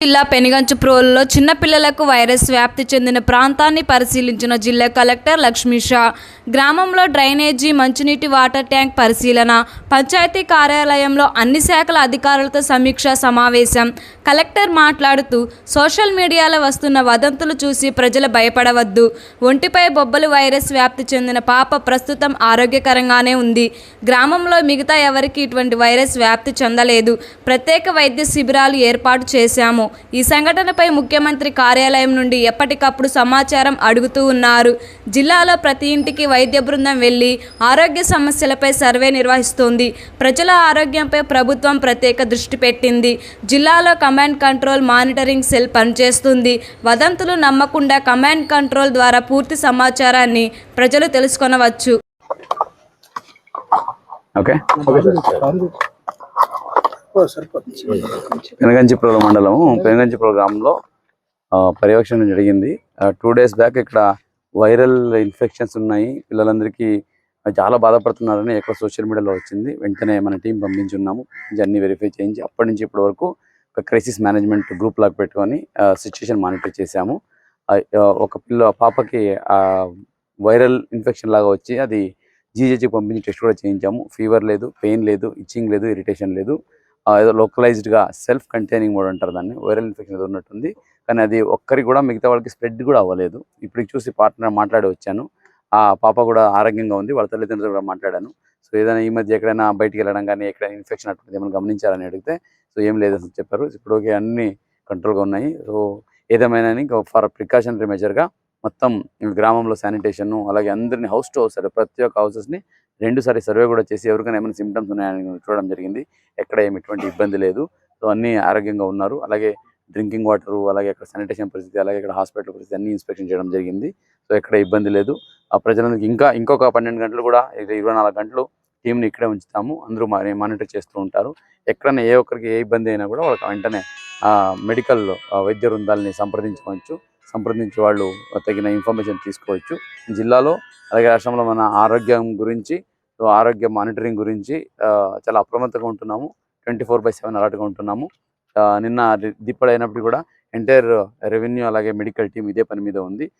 జిల్లా పెనుగంచుప్రోలులో చిన్నపిల్లలకు వైరస్ వ్యాప్తి చెందిన ప్రాంతాన్ని పరిశీలించిన జిల్లా కలెక్టర్ లక్ష్మీ షా. గ్రామంలో డ్రైనేజీ మంచినీటి వాటర్ ట్యాంక్ పరిశీలన పంచాయతీ కార్యాలయంలో అన్ని శాఖల అధికారులతో సమీక్ష సమావేశం. కలెక్టర్ మాట్లాడుతూ సోషల్ మీడియాలో వస్తున్న వదంతులు చూసి ప్రజలు భయపడవద్దు. ఒంటిపై బొబ్బలు వైరస్ వ్యాప్తి చెందిన పాప ప్రస్తుతం ఆరోగ్యకరంగానే ఉంది. గ్రామంలో మిగతా ఎవరికి ఇటువంటి వైరస్ వ్యాప్తి చెందలేదు. ప్రత్యేక వైద్య శిబిరాలు ఏర్పాటు చేశాము. ఈ సంఘటనపై ముఖ్యమంత్రి కార్యాలయం నుండి ఎప్పటికప్పుడు సమాచారం అడుగుతూ ఉన్నారు. జిల్లాలో ప్రతి ఇంటికి వైద్య బృందం వెళ్ళి ఆరోగ్య సమస్యలపై సర్వే నిర్వహిస్తోంది. ప్రజల ఆరోగ్యంపై ప్రభుత్వం ప్రత్యేక దృష్టి పెట్టింది. జిల్లాలో కమాండ్ కంట్రోల్ మానిటరింగ్ సెల్ పనిచేస్తుంది. వదంతులు నమ్మకుండా కమాండ్ కంట్రోల్ ద్వారా పూర్తి సమాచారాన్ని ప్రజలు తెలుసుకొనవచ్చు. ఓకే పెనగంచిప్రోలు మండలము పెనగంచిప్రోలు గ్రామంలో పర్యవేక్షణ జరిగింది. టూ డేస్ బ్యాక్ ఇక్కడ వైరల్ ఇన్ఫెక్షన్స్ ఉన్నాయి. పిల్లలందరికీ చాలా బాధపడుతున్నారని ఎక్కువ సోషల్ మీడియాలో వచ్చింది. వెంటనే మన టీం పంపించున్నాము. అన్ని వెరిఫై చేయించి అప్పటి నుంచి ఇప్పటి వరకు ఒక క్రైసిస్ మేనేజ్మెంట్ గ్రూప్ లాగా పెట్టుకొని సిచ్యుయేషన్ మానిటర్ చేశాము. ఒక పిల్ల పాపకి వైరల్ ఇన్ఫెక్షన్ లాగా వచ్చి అది జీజేజీకి పంపించి టెస్ట్ కూడా చేయించాము. ఫీవర్ లేదు పెయిన్ లేదు ఇచ్చింగ్ లేదు ఇరిటేషన్ లేదు. ఏదో లోకలైజ్డ్గా సెల్ఫ్ కంటైనింగ్ మోడ్ అంటారు దాన్ని వైరల్ ఇన్ఫెక్షన్ ఏదో ఉన్నట్టుంది. కానీ అది ఒక్కరికి కూడా మిగతా వాళ్ళకి స్ప్రెడ్ కూడా అవ్వలేదు. ఇప్పుడు చూసి పార్ట్నర్ మాట్లాడి వచ్చాను. ఆ పాప కూడా ఆరోగ్యంగా ఉంది వాళ్ళ తల్లిదండ్రులు కూడా మాట్లాడాను. సో ఏదైనా ఈ మధ్య ఎక్కడైనా బయటికి వెళ్ళడం కానీ ఎక్కడైనా ఇన్ఫెక్షన్ అటువంటి ఏమైనా గమనించారని అడిగితే సో ఏం లేదని చెప్పారు. ఇప్పుడు ఓకే అన్ని కంట్రోల్గా ఉన్నాయి. సో ఏదేమైనా ఫర్ ప్రికాషనరీ మెజర్గా మొత్తం గ్రామంలో శానిటేషన్ అలాగే అందరిని హౌస్ టు హౌస్ ప్రతి ఒక్క హౌసెస్ని రెండు సారి సర్వే కూడా చేసి ఎవరికైనా ఏమైనా సిమ్టమ్స్ ఉన్నాయని చూడడం జరిగింది. ఎక్కడ ఏమి ఎటువంటి ఇబ్బంది లేదు. సో అన్నీ ఆరోగ్యంగా ఉన్నారు. అలాగే డ్రింకింగ్ వాటర్ అలాగే అక్కడ శానిటేషన్ పరిస్థితి అలాగే ఇక్కడ హాస్పిటల్ పరిస్థితి అన్ని ఇన్స్పెక్షన్ చేయడం జరిగింది. సో ఎక్కడ ఇబ్బంది లేదు. ఆ ప్రజలందరికీ ఇంకా ఇంకొక పన్నెండు గంటలు కూడా ఇరవై నాలుగు గంటలు టీంని ఇక్కడే ఉంచుతాము. అందరూ మానిటర్ చేస్తూ ఉంటారు. ఎక్కడైనా ఏ ఒక్కరికి ఏ ఇబ్బంది అయినా కూడా వాళ్ళకి వెంటనే మెడికల్ వైద్య బృందాలని సంప్రదించవచ్చు. సంప్రదించి వాళ్ళు తగిన ఇన్ఫర్మేషన్ తీసుకోవచ్చు. జిల్లాలో అలాగే రాష్ట్రంలో మన ఆరోగ్యం గురించి ఆరోగ్య మానిటరింగ్ గురించి చాలా అప్రమత్తంగా ఉంటున్నాము. ట్వంటీ ఫోర్ బై సెవెన్ అలర్ట్గా ఉంటున్నాము. నిన్న ది- అయినప్పుడు కూడా ఎంటైర్ రెవెన్యూ అలాగే మెడికల్ టీం ఇదే పని మీద ఉంది.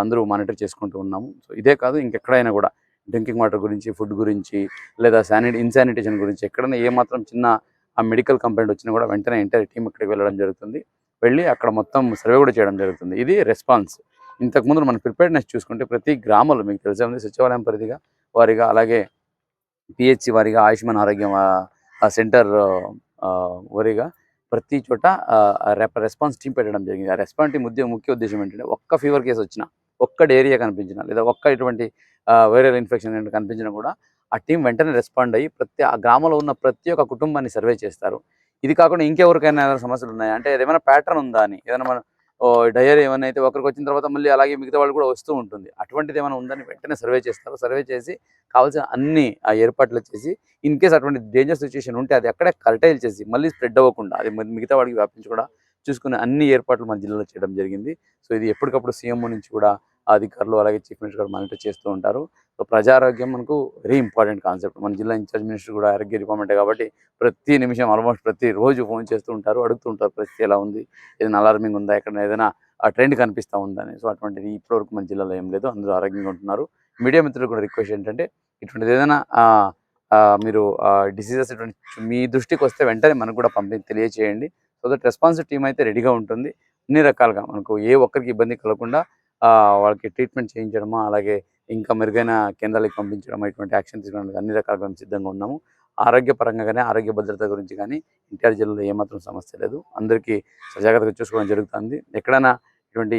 అందరూ మానిటర్ చేసుకుంటూ ఉన్నాము. సో ఇదే కాదు ఇంకెక్కడైనా కూడా డ్రింకింగ్ వాటర్ గురించి ఫుడ్ గురించి లేదా శానిట ఇన్సానిటేషన్ గురించి ఎక్కడైనా ఏ మాత్రం చిన్న ఆ మెడికల్ కంప్లైంట్ వచ్చినా కూడా వెంటనే ఎంటైర్ టీం ఇక్కడికి వెళ్ళడం జరుగుతుంది. వెళ్ళి అక్కడ మొత్తం సర్వే కూడా చేయడం జరుగుతుంది. ఇది రెస్పాన్స్. ఇంతకుముందు మనం ప్రిపేర్నెస్ చూసుకుంటే ప్రతి గ్రామంలో మీకు తెలిసే ఉంది సచివాలయం పరిధిగా వారిగా అలాగే పిహెచ్సి వారిగా ఆయుష్మాన్ ఆరోగ్యం సెంటర్ వారిగా ప్రతి చోట రెస్పాన్స్ టీం పెట్టడం జరిగింది. ఆ రెస్పాన్స్ టీం ఉద్యోగ ముఖ్య ఉద్దేశం ఏంటంటే ఒక్క ఫీవర్ కేసు వచ్చినా ఒక్క డేరియా కనిపించినా లేదా ఒక్క ఇటువంటి వైరల్ ఇన్ఫెక్షన్ కనిపించినా కూడా ఆ టీం వెంటనే రెస్పాండ్ అయ్యి ప్రతి ఆ గ్రామంలో ఉన్న ప్రతి ఒక్క కుటుంబాన్ని సర్వే చేస్తారు. ఇది కాకుండా ఇంకెవరికైనా ఏదైనా సమస్యలు ఉన్నాయా? అంటే ఏదైనా ప్యాటర్న్ ఉందా అని? ఏదైనా మన డయరీ ఏమైనా అయితే ఒకరికి వచ్చిన తర్వాత మళ్ళీ అలాగే మిగతా వాళ్ళు కూడా వస్తూ ఉంటుంది. అటువంటిది ఏమైనా ఉందని వెంటనే సర్వే చేస్తారు. సర్వే చేసి కావాల్సిన అన్ని ఆ ఏర్పాట్లు చేసి ఇన్ కేస్ అటువంటి డేంజర్ సిచ్యువేషన్ ఉంటే అది అక్కడే కర్టైల్ చేసి మళ్ళీ స్ప్రెడ్ అవ్వకుండా అది మిగతా వాడికి వ్యాపించకుండా చూసుకునే అన్ని ఏర్పాట్లు మన జిల్లాలో చేయడం జరిగింది. సో ఇది ఎప్పటికప్పుడు సీఎంఓ నుంచి కూడా అధికారులు అలాగే చీఫ్ మినిస్టర్ గారు మానిటర్ చేస్తూ ఉంటారు. సో ప్రజారోగ్యం మనకు వెరీ ఇంపార్టెంట్ కాన్సెప్ట్ మన జిల్లా ఇన్ఛార్జ్ మినిస్టర్ కూడా ఆరోగ్య డిపార్ట్మెంట్ కాబట్టి ప్రతి నిమిషం ఆల్మోస్ట్ ప్రతి రోజు ఫోన్ చేస్తూ ఉంటారు అడుగుతూ ఉంటారు పరిస్థితి ఎలా ఉంది ఏదైనా అలార్మింగ్ ఉందా ఎక్కడ ఏదైనా ఆ ట్రెండ్ కనిపిస్తూ ఉందని సో అటువంటిది ఇప్పటివరకు మన జిల్లాలో ఏం లేదు. అందరూ ఆరోగ్యంగా ఉంటున్నారు. మీడియా మిత్రులు కూడా రిక్వెస్ట్ ఏంటంటే ఇటువంటిది ఏదైనా మీరు డిసీజెస్ ఇటువంటి మీ దృష్టికి వస్తే వెంటనే మనకు కూడా పంపి తెలియచేయండి. సో దట్ రెస్పాన్స్ టీం అయితే రెడీగా ఉంటుంది. అన్ని రకాలుగా మనకు ఏ ఒక్కరికి ఇబ్బంది కలగకుండా వాళ్ళకి ట్రీట్మెంట్ చేయించడమా అలాగే ఇంకా మెరుగైన కేంద్రాలకు పంపించడం ఇటువంటి యాక్షన్ తీసుకోవడానికి అన్ని రకాలుగా సిద్ధంగా ఉన్నాము. ఆరోగ్యపరంగా కానీ ఆరోగ్య భద్రత గురించి కానీ ఎన్టీఆర్ జిల్లాలో ఏమాత్రం సమస్య లేదు. అందరికీ సజాగ్రత్తగా చూసుకోవడం జరుగుతుంది. ఎక్కడైనా ఇటువంటి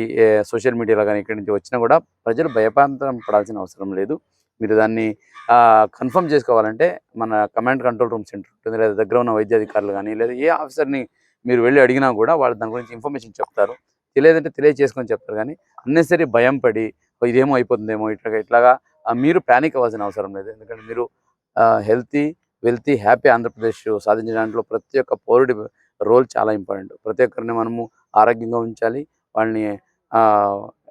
సోషల్ మీడియాలో కానీ ఇక్కడి నుంచి వచ్చినా కూడా ప్రజలు భయపాంతరం పడాల్సిన అవసరం లేదు. మీరు దాన్ని కన్ఫర్మ్ చేసుకోవాలంటే మన కమాండ్ కంట్రోల్ రూమ్ సెంటర్ ఉంటుంది లేదా దగ్గర ఉన్న వైద్యాధికారులు కానీ లేదా ఏ ఆఫీసర్ని మీరు వెళ్ళి అడిగినా కూడా వాళ్ళు దాని గురించి ఇన్ఫర్మేషన్ చెప్తారు. తెలియదంటే తెలియజేసుకొని చెప్తారు కానీ అన్నెసరీ భయం పడి ఇదేమో అయిపోతుందేమో ఇట్లాగా ఇట్లాగా మీరు ప్యానిక్ అవ్వాల్సిన అవసరం లేదు. ఎందుకంటే మీరు హెల్తీ వెల్తీ హ్యాపీ ఆంధ్రప్రదేశ్ సాధించిన దాంట్లో ప్రతి ఒక్క పౌరుడి రోల్ చాలా ఇంపార్టెంట్ ప్రతి ఒక్కరిని మనము ఆరోగ్యంగా ఉంచాలి వాళ్ళని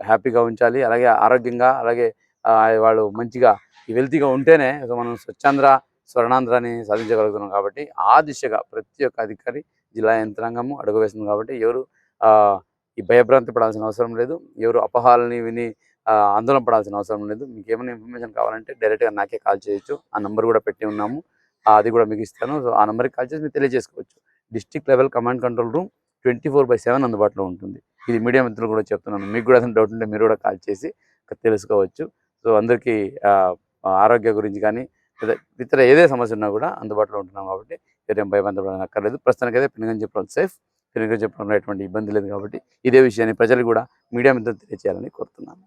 హ్యాపీగా ఉంచాలి అలాగే ఆరోగ్యంగా అలాగే వాళ్ళు మంచిగా వెల్తీగా ఉంటేనే మనం స్వచ్ఛాంధ్ర స్వర్ణాంధ్రాన్ని సాధించగలుగుతున్నాం కాబట్టి ఆ దిశగా ప్రతి ఒక్క అధికారి జిల్లా యంత్రాంగము అడుగు వేస్తుంది కాబట్టి ఎవరు ఈ భయభ్రాంతి పడాల్సిన అవసరం లేదు. ఎవరు అపహాలని విని ఆందోళన పడాల్సిన అవసరం లేదు. మీకు ఏమైనా ఇన్ఫర్మేషన్ కావాలంటే డైరెక్ట్గా నాకే కాల్ చేయొచ్చు. ఆ నెంబర్ కూడా పెట్టి ఉన్నాము. అది కూడా మీకు ఇస్తాను. సో ఆ నెంబర్కి కాల్ చేసి మీరు తెలియజేసుకోవచ్చు. District level command control room twenty four by seven అందుబాటులో ఉంటుంది. ఇది మీడియా మిత్రులు కూడా చెప్తున్నాను. మీకు కూడా ఏదైనా డౌట్ ఉంటే మీరు కూడా కాల్ చేసి తెలుసుకోవచ్చు. సో అందరికీ ఆరోగ్య గురించి కానీ లేదా ఇతర ఏదే సమస్య ఉన్నా కూడా అందుబాటులో ఉంటున్నాం కాబట్టి మీరేం భయపడడం అక్కర్లేదు ప్రస్తుతానికి అయితే పెనుగంచి చెప్పడం సేఫ్. పెనుగంచి చెప్పడంలో ఎటువంటి ఇబ్బంది లేదు కాబట్టి ఇదే విషయాన్ని ప్రజలు కూడా మీడియా మిత్రులు తెలియజేయాలని కోరుతున్నాను.